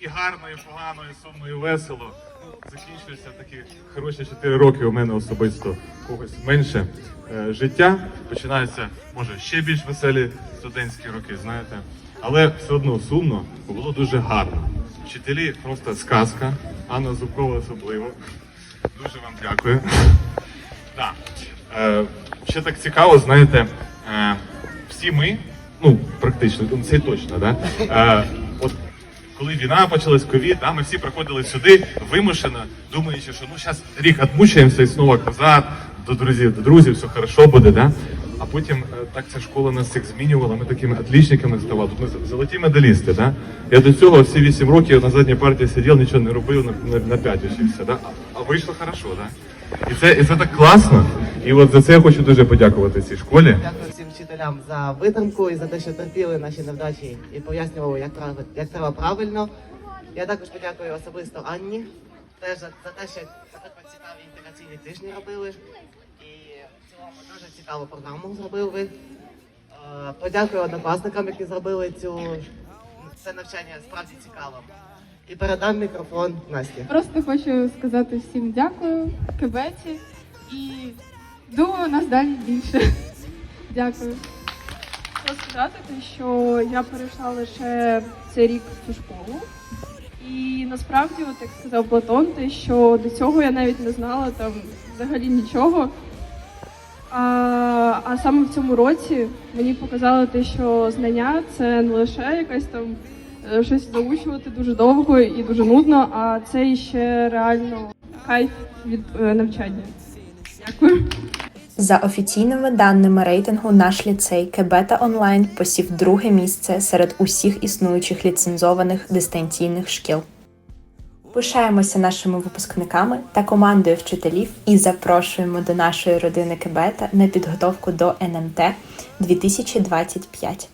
і гарно, і погано, і сумно, і весело. Закінчуються такі хороші 4 роки у мене особисто когось менше. Е, Життя починається, може, ще більш веселі студентські роки, знаєте. Але все одно сумно, бо було дуже гарно. Вчителі просто сказка, Анна Зубкова особливо. Дуже вам дякую. Так. Е, ще так цікаво, знаєте, е, всі ми, ну практично, ну, це точно, да? Е, от коли війна почалась, ковід, да, ми всі приходили сюди вимушено, думаючи, що ну зараз рік відмучаємося і знову назад, до друзів, до друзів, все хорошо буде, да? А потім е, так ця школа нас всіх змінювала, ми такими отлічниками ставали. Тут ми золоті медалісти, да? Я до цього всі вісім років на задній партії сидів, нічого не робив, на, на, на п'ять учився, да? А, а вийшло хорошо, да? І це, і це так класно. І от за це я хочу дуже подякувати цій школі. Вчителям за витримку і за те, що терпіли наші невдачі і пояснювали, як, прав... як треба правильно. Я також подякую особисто Анні теж за, те, що такі цікаві інтеграційні тижні робили. І в цілому дуже цікаву програму зробили. Е, Подякую однокласникам, які зробили цю це навчання справді цікавим. І передам мікрофон Насті. Просто хочу сказати всім дякую, Кебеті, і думаю, нас далі більше. Дякую. Хочу сказати, що я перейшла лише цей рік в цю школу. І насправді, от як сказав Платон, те, що до цього я навіть не знала там взагалі нічого. А, а саме в цьому році мені показало те, що знання це не лише якась там е, щось заучувати дуже довго і дуже нудно, а це іще реально кайф від е, навчання. Дякую. За офіційними даними рейтингу, наш ліцей Кебета Онлайн посів друге місце серед усіх існуючих ліцензованих дистанційних шкіл. Пишаємося нашими випускниками та командою вчителів і запрошуємо до нашої родини Кебета на підготовку до НМТ 2025.